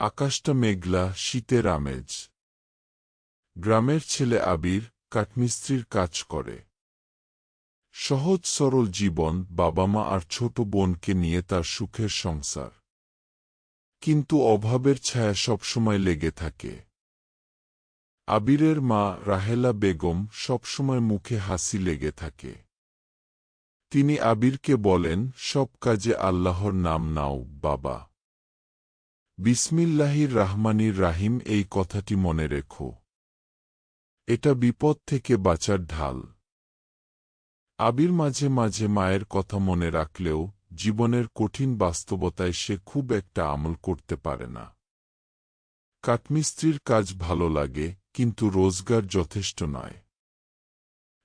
আকাশটা মেঘলা, শীতের আমেজ। গ্রামের ছেলে আবির কাঠমিস্ত্রির কাজ করে। সহজ সরল জীবন বাবা মা আর ছোট বোনকে নিয়ে তার সুখের সংসার। কিন্তু অভাবের ছায়া সবসময় লেগে থাকে। আবিরের মা রাহেলা বেগম সবসময় মুখে হাসি লেগে থাকে। তিনি আবিরকে বলেন, সব কাজে আল্লাহর নাম নাও, বাবা। বিসমিল্লাহির রাহমানির রাহিম এই কথাটি মনে রেখো। এটা বিপদ থেকে বাঁচার ঢাল। আবির মাঝে মাঝে মায়ের কথা মনে রাখলেও জীবনের কঠিন বাস্তবতায় সে খুব একটা আমল করতে পারে না। কাঠমিস্ত্রির কাজ ভালো লাগে, কিন্তু রোজগার যথেষ্ট নয়।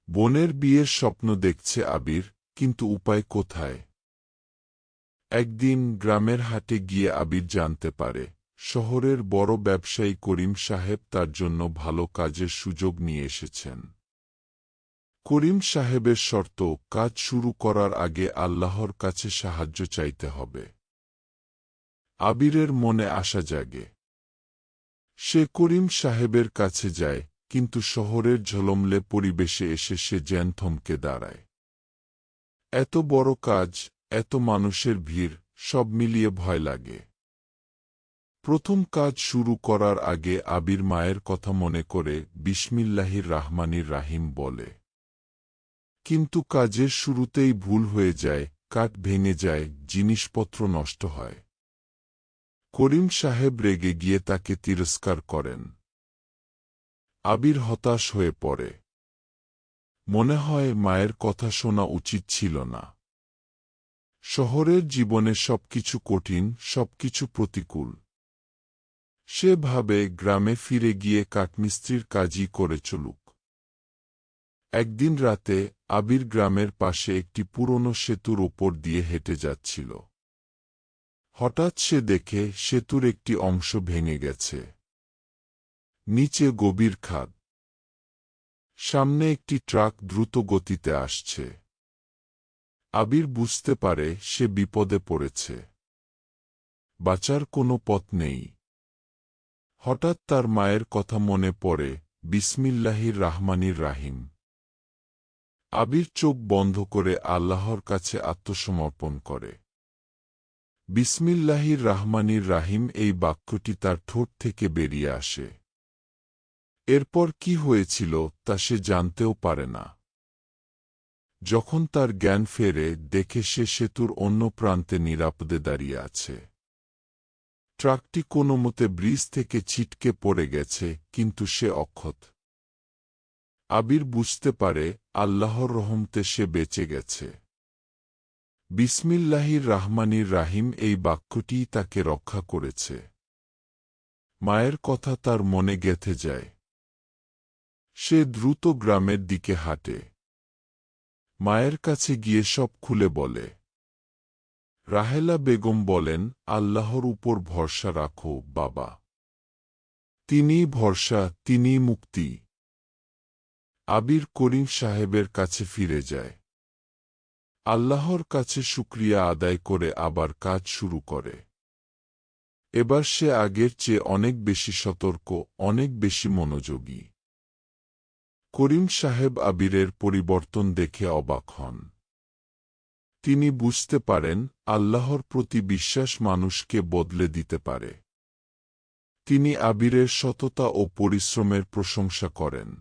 বোনের বিয়ের স্বপ্ন দেখছে আবির, কিন্তু উপায় কোথায়? একদিন গ্রামের হাটে গিয়ে আবির জানতে পারে, শহরের বড় ব্যবসায়ী করিম সাহেব তার জন্য ভালো কাজের সুযোগ নিয়ে এসেছেন। করিম সাহেবের শর্ত, কাজ শুরু করার আগে আল্লাহর কাছে সাহায্য চাইতে হবে। আবিরের মনে আশা জাগে। সে করিম সাহেবের কাছে যায়, কিন্তু শহরের ঝলমলে পরিবেশে এসে সে জ্যান থমকে দাঁড়ায়। এত বড় কাজ এত মানুষের ভিড়, সব মিলিয়ে ভয় লাগে। প্রথম কাজ শুরু করার আগে আবির মায়ের কথা মনে করে বিসমিল্লাহির রাহমানির রাহিম বলে, কিন্তু কাজের শুরুতেই ভুল হয়ে যায়, কাঠ ভেঙে যায়, জিনিসপত্র নষ্ট হয়। করিম সাহেব রেগে গিয়ে তাকে তিরস্কার করেন। আবির হতাশ হয়ে পড়ে। মনে হয় মায়ের কথা শোনা উচিত ছিল না। শহরের জীবনে সবকিছু কঠিন, সবকিছু প্রতিকূল। সে ভাবে গ্রামে ফিরে গিয়ে কাঠমিস্ত্রির কাজই করে চলুক। একদিন রাতে আবির গ্রামের পাশে একটি পুরনো সেতুর ওপর দিয়ে হেঁটে যাচ্ছিল। হঠাৎ সে দেখে সেতুর একটি অংশ ভেঙে গেছে। নিচে গভীর খাদ। সামনে একটি ট্রাক দ্রুত গতিতে আসছে। আবির বুঝতে পারে সে বিপদে পড়েছে। বাঁচার কোনো পথ নেই। হঠাৎ তার মায়ের কথা মনে পড়ে, বিসমিল্লাহির রাহমানির রাহিম। আবির চোখ বন্ধ করে আল্লাহর কাছে আত্মসমর্পণ করে। বিসমিল্লাহির রাহমানির রাহিম এই বাক্যটি তার ঠোঁট থেকে বেরিয়ে আসে। এরপর কি হয়েছিল তা সে জানতেও পারে না। যখন তার জ্ঞান ফেরে, দেখে সে সেতুর অন্য প্রান্তে নিরাপদে দাঁড়িয়ে আছে। ট্রাকটি কোনো মতে ব্রিজ থেকে ছিটকে পড়ে গেছে, কিন্তু সে অক্ষত। আবির বুঝতে পারে, আল্লাহর রহমতে সে বেঁচে গেছে। বিসমিল্লাহির রাহমানির রাহিম এই বাক্যটিই তাকে রক্ষা করেছে। মায়ের কথা তার মনে গেথে যায়। সে দ্রুত গ্রামের দিকে হাঁটে। মায়ের কাছে গিয়ে সব খুলে বলে। রাহেলা বেগম বলেন, আল্লাহর উপর ভরসা রাখো, বাবা। তিনি ভরসা তিনি মুক্তি। আবির করিম সাহেবের কাছে ফিরে যায়। আল্লাহর কাছে শুক্রিয়া আদায় করে আবার কাজ শুরু করে। এবার সে আগের চেয়ে অনেক বেশি সতর্ক, অনেক বেশি মনোযোগী। করিম সাহেব আবিরের পরিবর্তন দেখে অবাক হন। তিনি বুঝতে পারেন, আল্লাহর প্রতি বিশ্বাস মানুষকে বদলে দিতে পারে। তিনি আবিরের সততা ও পরিশ্রমের প্রশংসা করেন।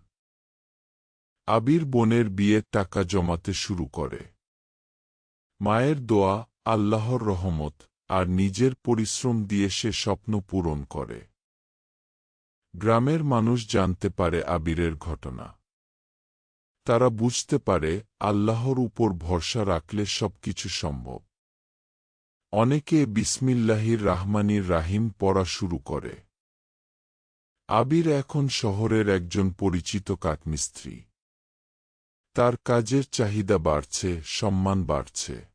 আবির বোনের বিয়ের টাকা জমাতে শুরু করে। মায়ের দোয়া, আল্লাহর রহমত, আর নিজের পরিশ্রম দিয়ে সে স্বপ্ন পূরণ করে। গ্রামের মানুষ জানতে পারে আবিরের ঘটনা। তারা বুঝতে পারে, আল্লাহর উপর ভরসা রাখলে সবকিছু সম্ভব। অনেকে বিসমিল্লাহির রাহমানির রাহিম পড়া শুরু করে। আবির এখন শহরের একজন পরিচিত কাঠমিস্ত্রি। তার কাজের চাহিদা বাড়ছে, সম্মান বাড়ছে।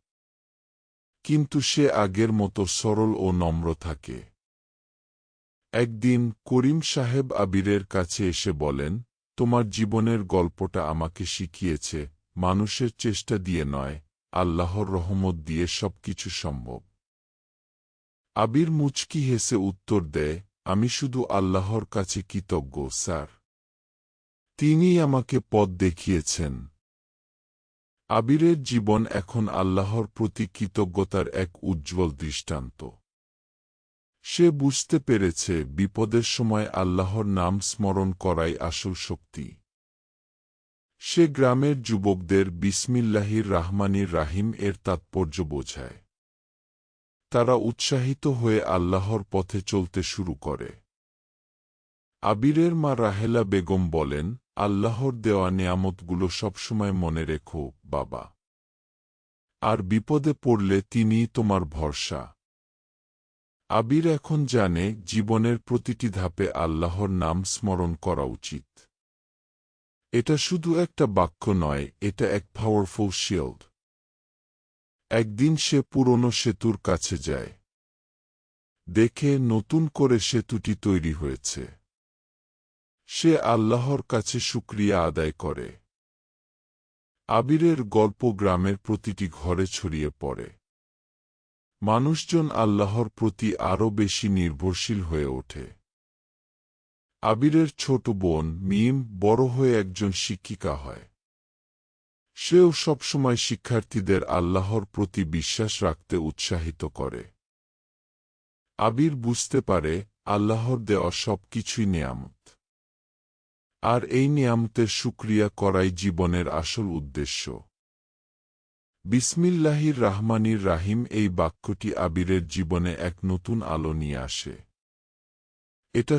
কিন্তু সে আগের মতো সরল ও নম্র থাকে। একদিন করিম সাহেব আবিরের কাছে এসে বলেন তোমার জীবনের গল্পটা আমাকে শিখিয়েছে, মানুষের চেষ্টা দিয়ে নয়, আল্লাহর রহমত দিয়ে সব কিছু সম্ভব। আবির মুচকি হেসে উত্তর দেয়, আমি শুধু আল্লাহর কাছে কৃতজ্ঞ, স্যার। তিনি আমাকে পথ দেখিয়েছেন। আবিরের জীবন এখন আল্লাহর প্রতি কৃতজ্ঞতার এক উজ্জ্বল দৃষ্টান্ত। সে বুঝতে পেরেছে বিপদের সময় আল্লাহর নাম স্মরণ করাই আসল শক্তি। সে গ্রামের যুবকদের বিসমিল্লাহির রাহমানির রাহিম এর তাৎপর্য বোঝায়। তারা উৎসাহিত হয়ে আল্লাহর পথে চলতে শুরু করে। আবিরের মা রাহেলা বেগম বলেন, আল্লাহর দেওয়া নেয়ামতগুলো সবসময় মনে রেখো, বাবা। আর বিপদে পড়লে তিনিই তোমার ভরসা। আবির এখন জানে জীবনের প্রতিটি ধাপে আল্লাহর নাম স্মরণ করা উচিত। এটা শুধু একটা বাক্য নয়, এটা এক পাওয়ারফুল শিল্ড একদিন সে পুরনো সেতুর কাছে যায়। দেখে নতুন করে সেতুটি তৈরি হয়েছে। সে আল্লাহর কাছে শুক্রিয়া আদায় করে। আবিরের গল্প গ্রামের প্রতিটি ঘরে ছড়িয়ে পড়ে। মানুষজন আল্লাহর প্রতি আরও বেশি নির্ভরশীল হয়ে ওঠে। আবিরের ছোট বোন মিম বড় হয়ে একজন শিক্ষিকা হয়। সেও সবসময় শিক্ষার্থীদের আল্লাহর প্রতি বিশ্বাস রাখতে উৎসাহিত করে। আবির বুঝতে পারে আল্লাহর দেওয়া সব কিছুই নিয়ামত। আর এই নিয়ামতের সুক্রিয়া করাই জীবনের আসল উদ্দেশ্য। বিসমিল্লাহির রাহমানির রাহিম এই বাক্যটি আবিরের জীবনে এক নতুন আলো নিয়ে আসে। এটা